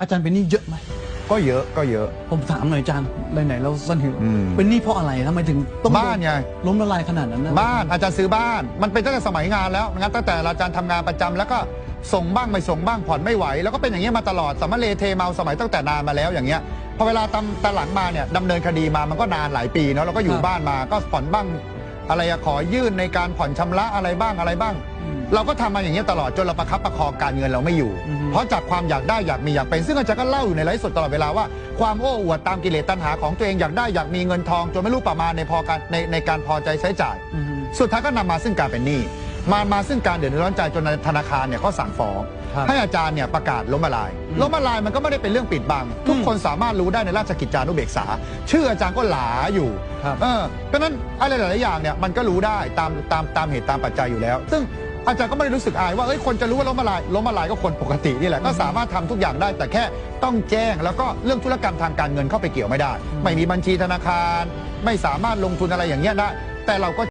อาจารย์เป็นหนี้เยอะไหม ก็เยอะก็เยอะ ผมถามหน่อยอาจารย์ไหนๆเราสั้นหิวอืม เป็นหนี้เพราะอะไรทำไมถึงต้องบ้านไง ล้มละลายขนาดนั้นนะบ้านอาจารย์ซื้อบ้าน มันเป็นตั้งแต่สมัยงานแล้วงั้นตั้งแต่อาจารย์ทำงานประจำแล้วก็ส่งบ้างไม่ส่งบ้างผ่อนไม่ไหว แล้วก็เป็นอย่างนี้ยมาตลอดสมมาเลเทเมาสมัยตั้งแต่นานมาแล้วอย่างเงี้ยพอเวลาตำตหลังมาเนี่ยดำเนินคดีมามันก็นานหลายปีเนาะเราก็อยู่บ้านมาก็ผ่อนบ้าง อะไรอะขอยื่นในการผ่อนชำระอะไรบ้างอะไรบ้างอืมเราก็ทำมาอย่างนี้ยตลอดจนเราประคับประคองการเงินเราไม่อยู่อือฮึเพราะจากความอยากได้อยากมีอยากเป็นซึ่งอาจารย์ก็เล่าอยู่ในไลฟ์สดตลอดเวลาว่าความโอ้อวดตามกิเลสตัณหาของตัวเองอยากได้อยากมีเงินทองจนไม่รู้ประมาณในพอการในในการพอใจใช้จ่ายอืมสุดท้ายก็นำมาซึ่งการเป็นหนี้ มามาซึ่งการเดือดร้อนใจจนธนาคารเนี่ยเขาสั่งฟ้องครับให้อาจารย์เนี่ยประกาศล้มละลายอืมล้มละลายมันก็ไม่ได้เป็นเรื่องปิดบัง ทุกอืมคนสามารถรู้ได้ในราชกิจจานุเบกษา ชื่ออาจารย์ก็หลาอยู่ครับ เออเพราะฉะนั้นอะไรหลายๆอย่างเนี่ยมันก็รู้ได้ตามตามตามเหตุตามปัจจัยอยู่แล้ว ซึ่งอาจารย์ก็ไม่ได้รู้สึกอายว่าเอ้ยคนจะรู้ว่าล้มละลายล้มละลายก็คนปกตินี่แหละก็สามารถทำทุกอย่างได้ แต่แค่ต้องแจ้งแล้วก็เรื่องธุรกรรมทางการเงินเข้าไปเกี่ยวไม่ได้ ไม่มีบัญชีธนาคาร ไม่สามารถลงทุนอะไรอย่างเงี้ยได้แต่เราก็